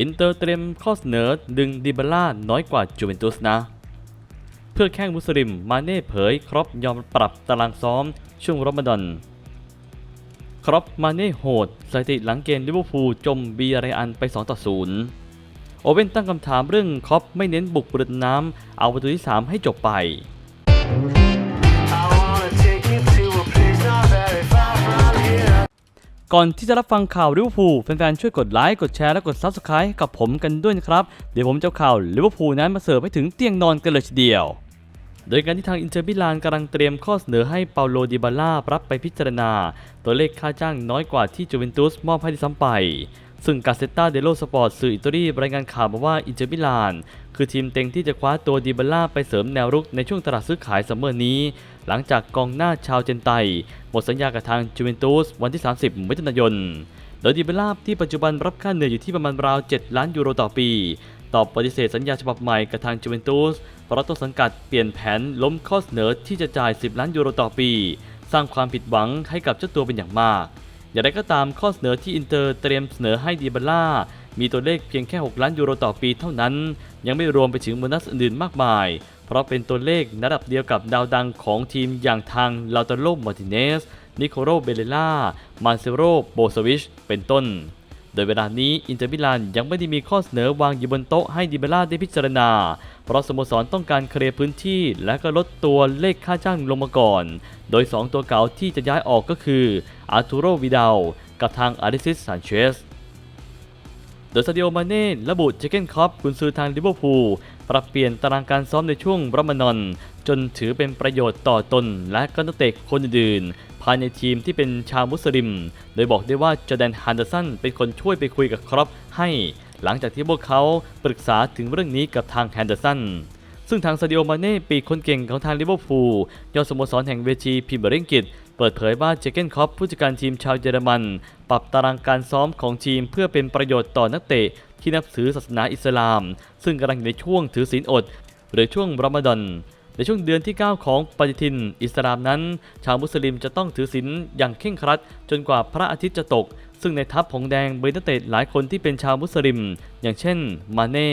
อินเตอร์เตรียมข้อเสนอดึงดิบาล่าน้อยกว่าจูเวนตุสนะ เพื่อแข่งมุสลิมมาเน่เผยครอปยอมปรับตารางซ้อมช่วงรอมฎอนครอปมาเน่โหดสถิติหลังเกมลิเวอร์พูลจมบีอารอันไป 2 ต่อ 0 โอเว่นตั้งคำถามเรื่องครอปไม่เน้นบุกบรุนน้ำเอาประตูที่ 3 ให้จบไป ก่อนที่จะรับฟังข่าวลิเวอร์พูลแฟนๆช่วยกดไลค์กดแชร์และกด Subscribe ให้กับผมกันด้วยนะครับ เดี๋ยวผมจะข่าวลิเวอร์พูลนั้นมาเสิร์ฟให้ถึงเตียงนอนกันเลยทีเดียว โดยการที่ทางอินเตอร์มิลานกำลังเตรียมข้อเสนอให้เปาโลดิบาล่ารับไปพิจารณา ตัวเลขค่าจ้างน้อยกว่าที่จูเวนตุสมอบให้ที่ซ้ำไปซึ่งกาเซตตาเดโลสปอร์ตสื่ออิตาลีรายงานข่าวมาว่าอินเตอร์มิลาน คือทีมเต็งที่จะคว้าตัวดิบาล่าไปเสริมแนวรุกในช่วงตลาดซื้อขายซัมเมอร์นี้ หลังจากกองหน้าชาวเจนไตหมดสัญญากับทางจูเวนตุสวันที่ 30 มิถุนายน โดยดิเบลาที่ปัจจุบันรับค่าเหนื่อยอยู่ที่ประมาณราว 7 ล้านยูโรต่อปี ตอบปฏิเสธสัญญาฉบับใหม่กับทางจูเวนตุสเพราะต้นสังกัดเปลี่ยนแผนล้มข้อเสนอที่จะจ่าย 10 ล้านยูโรต่อปี สร้างความผิดหวังให้กับเจ้าตัวเป็นอย่างมาก อย่างไรก็ตามข้อเสนอที่อินเตอร์เตรียมเสนอให้ดิเบลามีตัวเลขเพียงแค่ 6 ล้านยูโรต่อปีเท่านั้น ยังไม่รวมไปถึงโบนัสอื่นๆมากมาย เพราะเป็นตัวเลขระดับเดียวกับดาวดังของทีมอย่างทางลาตาโลมาร์ติเนส นิโคโรเบเลล่า มาเซโรโบสวิช เป็นต้น โดยเวลานี้อินเตอร์มิลานยังไม่ได้มีข้อเสนอวางอยู่บนโต๊ะให้ดิเบล่าได้พิจารณา เพราะสโมสรต้องการเคลียร์พื้นที่และก็ลดตัวเลขค่าจ้างลงมาก่อน โดย 2 ตัวเก่าที่จะย้ายออกก็คืออาร์ตูโรวิดาลกับทางอาริซิสซานเชส โดยซาดิโอมาเน่ระบุเจเกนคอปกุนซือทางลิเวอร์พูลปรับเปลี่ยนตารางการซ้อมในช่วงรอมฎอน จนถือเป็นประโยชน์ต่อตนและก็นักเตะคนอื่นๆภายในทีมที่เป็นชาวมุสลิม โดยบอกได้ว่าจอแดนฮันเดอร์สันเป็นคนช่วยไปคุยกับครอปให้ หลังจากที่พวกเขาปรึกษาถึงเรื่องนี้กับทางแฮนเดอร์สันซึ่งทางซาดิโอมาเน่ปีคนเก่งของทางลิเวอร์พูลยอดสโมสรแห่งเวทีพรีเมียร์ลีกอังกฤษ เปิดเผยว่าเจเกนคอปผู้จัดการทีมชาวเยอรมัน ปรับตารางการซ้อมของทีมเพื่อเป็นประโยชน์ต่อนักเตะที่นับถือศาสนาอิสลาม ซึ่งกำลังอยู่ในช่วงถือศีลอด หรือช่วงรอมฎอนในช่วงเดือนที่ 9 ของปฏิทิน อิสลามนั้น ชาวมุสลิมจะต้องถือศีลอย่างเคร่งครัด จนกว่าพระอาทิตย์จะตก ซึ่งในทัพผงแดงเบร์นักเตะหลายคนที่เป็นชาวมุสลิม อย่างเช่น มาเน่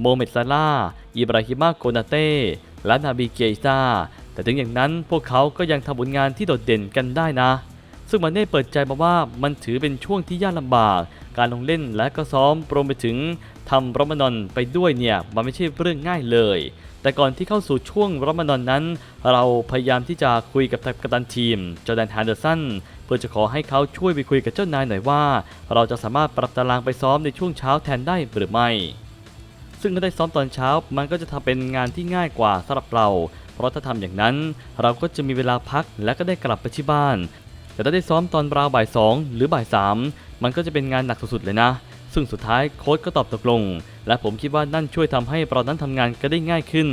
โมเมดซาลาอิบราฮิมาโกนาเต้และนาบีเกซา แต่ถึงอย่างนั้นพวกเขาก็ยังทำผลงานที่โดดเด่นกันได้นะ ซึ่งมาเน่เปิดใจมาว่ามันถือเป็นช่วงที่ยากลำบาก การลงเล่นและก็ซ้อมรวมไปถึงทำรอมฎอนไปด้วยเนี่ยมันไม่ใช่เรื่องง่ายเลย แต่ก่อนที่เข้าสู่ช่วงรอมฎอนนั้น เราพยายามที่จะคุยกับกัปตันทีมจอแดนฮันเดอร์สันเพื่อจะขอให้เขาช่วยไปคุยกับเจ้านายหน่อยว่า เราจะสามารถปรับตารางไปซ้อมในช่วงเช้าแทนได้หรือไม่ซึ่งถ้าได้ซ้อมตอนเช้ามันก็จะทำเป็นงานที่ง่ายกว่าสำหรับเรา ราะถ้าทำอย่างนั้น เราก็จะมีเวลาพักและก็ได้กลับไปที่บ้าน แต่ถ้าได้ซ้อมตอนราวบ่ายสองหรือบ่ายสามมันก็จะเป็นงานหนักสุดๆเลยนะ ซึ่งสุดท้ายโค้ชก็ตอบตกลง และผมคิดว่านั่นช่วยทำให้เรานั้นทำงานก็ได้ง่ายขึ้น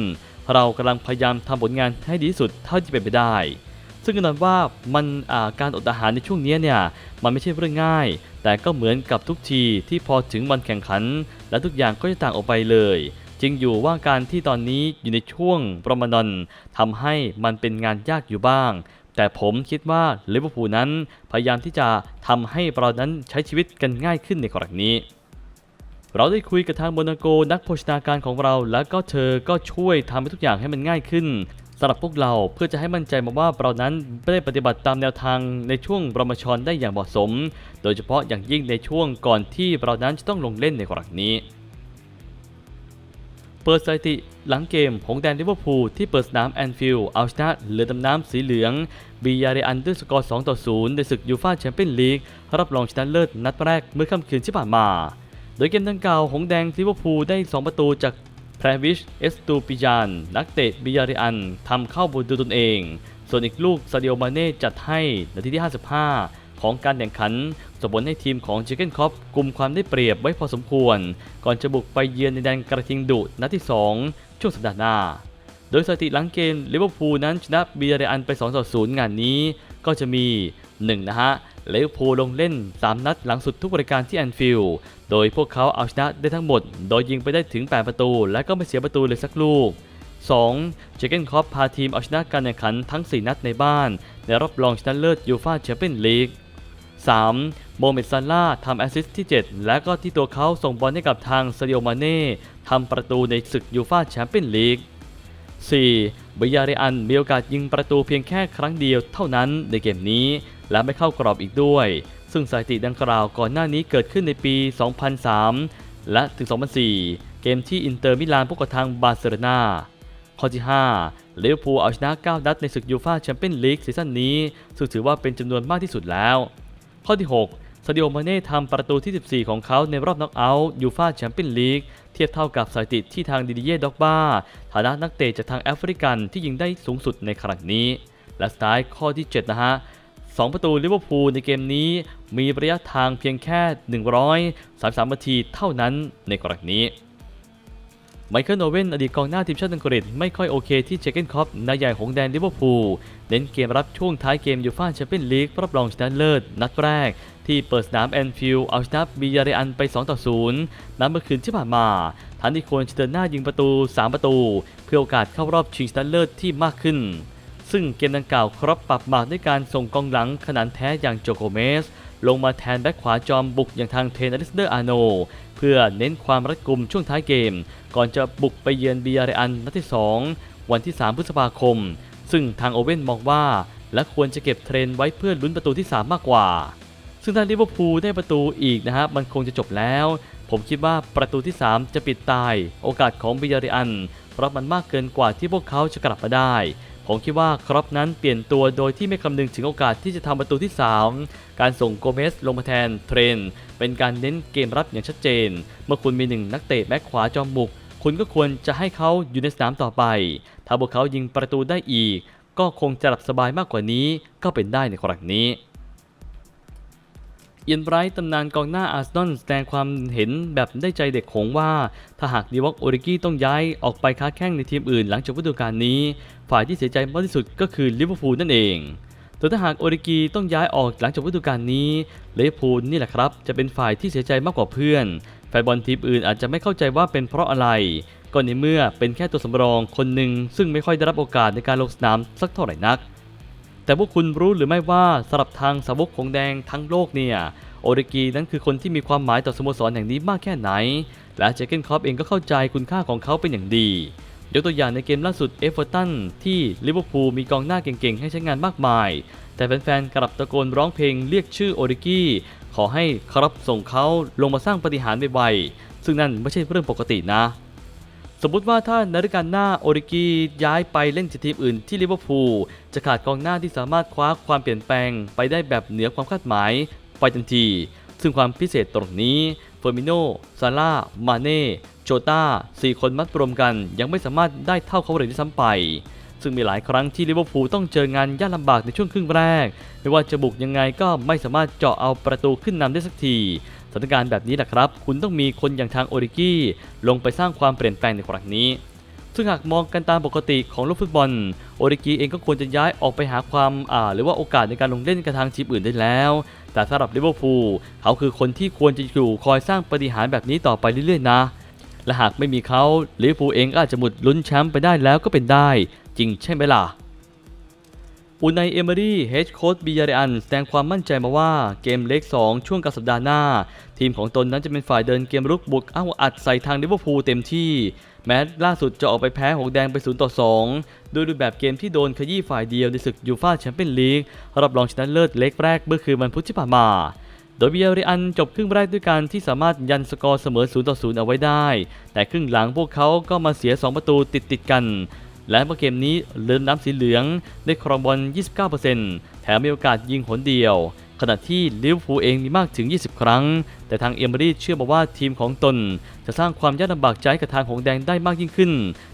เรากำลังพยายามทำผลงานให้ดีที่สุดเท่าที่เป็นไปได้ ซึ่งแน่นอนว่ามันการอดอาหารในช่วงนี้เนี่ยมันไม่ใช่เรื่องง่าย แต่ก็เหมือนกับทุกทีที่พอถึงวันแข่งขัน และทุกอย่างก็จะต่างออกไปเลย จริงอยู่ว่าการที่ตอนนี้อยู่ในช่วงประมาณนทำให้มันเป็นงานยากอยู่บ้าง แต่ผมคิดว่าลิเวอร์พูลนั้น พยายามที่จะทำให้เรานั้นใช้ชีวิตกันง่ายขึ้นในกรณีนี้เราได้คุยกับทางโมนาโกนักโภชนาการของเรา แล้วก็เธอก็ช่วยทำให้ทุกอย่างให้มันง่ายขึ้นสำหรับพวกเราเพื่อจะให้มั่นใจมาว่าเรานั้นได้ปฏิบัติตามแนวทางในช่วงรมชรได้อย่างเหมาะสม โดยเฉพาะอย่างยิ่งในช่วงก่อนที่เรานั้นจะต้องลงเล่นในกรณีนี้ เปิดสถิติหลังเกมหงแดนลิเวอร์พูลที่เปิดสนามแอนฟิลด์เอาชนะเรือดำน้ำสีเหลืองบียาเรอันด้วยสกอร์ 2 ต่อ 0 ในศึกยูฟ่าแชมเปี้ยนลีกรับรองชนะเลิศนัดแรกเมื่อค่ำคืนที่ผ่านมา โดยเกมดังกล่าวหงแดงลิเวอร์พูลได้ 2 ประตูจากแพรวิชเอสตูปิยานนักเตะบิยาเรอันทำเข้าบนดูตนเอง ส่วนอีกลูกซาดิโอมาเน่จัดให้นาทีที่ 55 ของการแข่งขันส่งผลให้ทีมของเจเกนคอปกลุ่มความได้เปรียบไว้พอสมควร ก่อนจะบุกไปเยือนในแดนกระทิงดุนัดที่ 2 ช่วงสัปดาห์หน้า โดยสถิติหลังเกมลิเวอร์พูลนั้นชนะบิยาเรอันไป2ต่อ0งานนี้ ก็จะมี 1 นะฮะลิเวอร์พูลลงเล่น 3 นัดหลังสุดทุกบริการที่แอนฟิลด์โดยพวกเขาเอาชนะได้ทั้งหมด โดยยิงไปได้ถึง 8 ประตู และก็ไม่เสียประตูเลยสักลูก 2. เจเกนคอปพาทีมเอาชนะการแข่งขันทั้ง 4 นัดในบ้าน ในรอบรองชนะเลิศยูฟ่าแชมเปี้ยนลีก 3. โมเมดซาร่าทำแอสซิสต์ที่ 7 และก็ที่ตัวเขาส่งบอลให้กับทางซาดิโอมาเน่ทำประตูในศึกยูฟาแชมเปี้ยนลีก 4. บยาเรอันมีโอกาสยิงประตูเพียงแค่ครั้งเดียวเท่านั้นในเกมนี้ และไม่เข้ากรอบอีกด้วย ซึ่งสถิติดังกล่าวก่อนหน้านี้เกิดขึ้นในปี 2003 และถึง 2004 เกมที่อินเตอร์มิลานพบกับทางบาร์เซโลนาข้อที่5ลิเวอร์พูลเอาชนะ 9 นัดในศึกยูฟาแชมเปี้ยนลีกซีซั่นนี้ซึ่งถือว่าเป็นจำนวนมากที่สุดแล้ว ข้อที่ 6 ซาดิโอมาเน่ทำประตูที่ 14 ของเขาในรอบน็อกเอาท์ยูฟาแชมเปี้ยนลีกเทียบเท่ากับสถิติที่ทางดิดิเย่ด็อกบ้าฐานะนักเตะจากทางแอฟริกันที่ยิงได้สูงสุดในครั้งนี้ และสุดท้ายข้อที่ 7 นะฮะ2 ประตูลิเวอร์พูลในเกมนี้ มีระยะทางเพียงแค่ 133นาทีเท่านั้นในกรณีนี้ ไมเคิลโอเว่นอดีตกองหน้าทีมชาติอังกฤษไม่ค่อยโอเคที่เจเกนคอปนายใหญ่ของแดนลิเวอร์พูลเน้นเกมรับช่วงท้ายเกมยูฟ่าแชมเปี้ยนลีกรอบรองชนะเลิศ นัดแรก ที่เปิดสนามแอนฟิลด์เอาชนะบียาเรอันไป 2 ต่อ 0นัดเมื่อคืนที่ผ่านมาทันที่ควรจะเดินหน้ายิงประตู 3 ประตู เพื่อโอกาสเข้ารอบชิงชนะเลิศที่มากขึ้น ซึ่งเกมดังกล่าวครบปรับหมากด้วยการส่งกองหลังขนาดแท้อย่างโจโกเมส ลงมาแทนแบ็คขวาจอมบุกอย่างทางเทนอลิสเดอร์อาโน เพื่อเน้นความรัดกุมช่วงท้ายเกม ก่อนจะบุกไปเยือนบียาเรอันนัดที่ 2 วันที่ 3 พฤษภาคม ซึ่งทางโอเว่นมองว่า และควรจะเก็บเทรนไว้เพื่อลุ้นประตูที่ 3 มากกว่า ซึ่งถ้าลิเวอร์พูลได้ประตูอีกนะฮะมันคงจะจบแล้ว ผมคิดว่าประตูที่ 3 จะปิดตาย โอกาสของบิยาริอันเพราะมันมากเกินกว่าที่พวกเขาจะกลับมาได้ ผมคิดว่าครอปนั้นเปลี่ยนตัวโดยที่ไม่คำนึงถึงโอกาสที่จะทำประตูที่ 3 การส่งโกเมสลงมาแทนเทรน เป็นการเน้นเกมรับอย่างชัดเจน เมื่อคุณมีหนึ่งนักเตะแบ็คขวาจอมบุก คุณก็ควรจะให้เขาอยู่ในสนามต่อไป ถ้าพวกเขายิงประตูได้อีก ก็คงจะหลับสบายมากกว่านี้ก็เป็นได้ในครั้งนี้ เอียนไบรท์ตำนานกองหน้าอาร์เซนอลแสดงความเห็นแบบได้ใจเด็กหงว่า ถ้าหากดีวอกโอริกี้ต้องย้ายออกไปค้าแข้งในทีมอื่นหลังจบฤดูกาลนี้ ฝ่ายที่เสียใจมากที่สุดก็คือลิเวอร์พูลนั่นเองแต่ถ้าหากโอริกีต้องย้ายออกหลังจบฤดูกาลนี้ลิเวอร์พูลนี่แหละครับ จะเป็นฝ่ายที่เสียใจมากกว่าเพื่อน แฟนบอลทีมอื่นอาจจะไม่เข้าใจว่าเป็นเพราะอะไร ก็ในเมื่อเป็นแค่ตัวสำรองคนหนึ่งซึ่งไม่ค่อยได้รับโอกาสในการลงสนามสักเท่าไหร่นัก แต่พวกคุณรู้หรือไม่ว่าสำหรับทางสาวกของแดงทั้งโลกเนี่ยโอริกีนั้นคือคนที่มีความหมายต่อสโมสรแห่งนี้มากแค่ไหน และเจเกนคอปเองก็เข้าใจคุณค่าของเขาเป็นอย่างดี ยกตัวอย่างในเกมล่าสุดเอฟเวอร์ตันที่ลิเวอร์พูลมีกองหน้าเก่งๆ ให้ใช้งานมากมาย แต่แฟนๆกลับตะโกนร้องเพลงเรียกชื่อโอริกี้ขอให้ครับส่งเขาลงมาสร้างปฏิหารย์ไวๆซึ่งนั่นไม่ใช่เรื่องปกตินะ สมมุติว่าถ้านฤดูกาหน้าโอริกีย้ายไปเล่นทีมอื่นที่ลิเวอร์พูลจะขาดกองหน้าที่สามารถคว้าความเปลี่ยนแปลงไปได้แบบเหนือความคาดหมาย ไปทันที ซึ่งความพิเศษตรงนี้เฟอร์มิโนซาร่า มาเน่ โจตาสี่คนมัดรวมกัน ยังไม่สามารถได้เท่าเขาเลยที่ซ้ำไป ซึ่งมีหลายครั้งที่ลิเวอร์พูลต้องเจองานยากลำบากในช่วงครึ่งแรก ไม่ว่าจะบุกยังไงก็ไม่สามารถเจาะเอาประตูขึ้นนำได้สักที ถานการณ์แบบนี้แหละครับ คุณต้องมีคนอย่างทางโอริกี้ลงไปสร้างความเปลี่ยนแปลงในครั้งนี้ ซึ่งหากมองกันตามปกติของโลกฟุตบอล โอริกีเองก็ควรจะย้ายออกไปหาความอ่าหรือว่าโอกาสในการลงเล่นกับทางทีมอื่นได้แล้ว แต่สำหรับลิเวอร์พูลเขาคือคนที่ควรจะอยู่คอยสร้างปฏิหารแบบนี้ต่อไปเรื่อยๆนะและหากไม่มีเขาลิเวอร์พูลเองก็อาจจะหมดลุ้นแชมป์ไปได้แล้วก็เป็นได้ จริงใช่ไหมล่ะ อุนายเอเมอรี่เฮดโค้ชบิยาเรอันแสดงความมั่นใจมาว่าเกมเล็ก 2 ช่วงกลางสัปดาห์หน้า ทีมของตนนั้นจะเป็นฝ่ายเดินเกมรุกบุกเอาอัดใส่ทางลิเวอร์พูลเต็มที่ แม้ล่าสุดจะออกไปแพ้หงแดงไป0ต่อ2โดยรูปแบบเกมที่โดนขยี้ฝ่ายเดียวในศึกยูฟ่าแชมเปี้ยนลีกรับรองชนะเลิศเล็กแรกเมื่อคืนวันพุธที่ผ่านมาโดยบิยาเรอันจบครึ่งแรกด้วยการที่สามารถยันสกอร์เสมอ0ต่อ0เอาไว้ได้ แต่ครึ่งหลังพวกเขาก็มาเสีย 2 ประตูติดติดกัน และเมื่อเกมนี้เลือนน้ำสีเหลืองได้ครองบอล 29%แถมมีโอกาสยิงหนเดียว ขณะที่ลิเวอร์พูลเองมีมากถึง 20 ครั้ง แต่ทางเอเมอรี่เชื่อมาว่าทีมของตน จะสร้างความยากลำบากใจกับทางหงแดงได้มากยิ่งขึ้น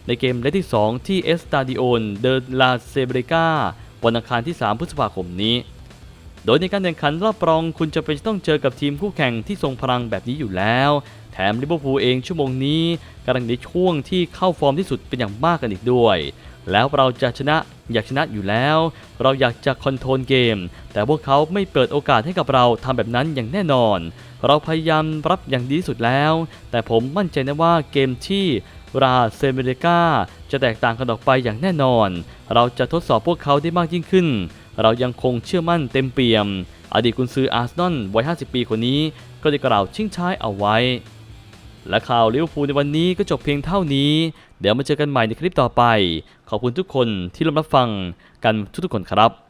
ในเกมเล็กที่ 2 ที่เอสตาดิโอนเดลาเซเบริกาวันอังคารที่ 3 พฤษภาคมนี้ โดยในการแข่งขันรอบรองคุณจะเป็นต้องเจอกับทีมคู่แข่งที่ทรงพลังแบบนี้อยู่แล้ว แถมลิเวอร์พูลเองชั่วโมงนี้กำลังในช่วงที่เข้าฟอร์มที่สุดเป็นอย่างมากกันอีกด้วย แล้วเราจะชนะอยากชนะอยู่แล้ว เราอยากจะคอนโทรลเกม แต่พวกเขาไม่เปิดโอกาสให้กับเราทำแบบนั้นอย่างแน่นอน เราพยายามรับอย่างดีสุดแล้ว แต่ผมมั่นใจนะว่าเกมที่ราเซเมเรกาจะแตกต่างกันออกไปอย่างแน่นอน เราจะทดสอบพวกเขาได้มากยิ่งขึ้น เรายังคงเชื่อมั่นเต็มเปี่ยม อดีตกุนซืออาร์เซนอลวัย 50 ปีคนนี้ก็ได้กล่าวชิงช้ายเอาไว้ และข่าวลิเวอร์พูลในวันนี้ก็จบเพียงเท่านี้ เดี๋ยวมาเจอกันใหม่ในคลิปต่อไป ขอบคุณทุกคนที่รับฟังกันทุกๆคนครับ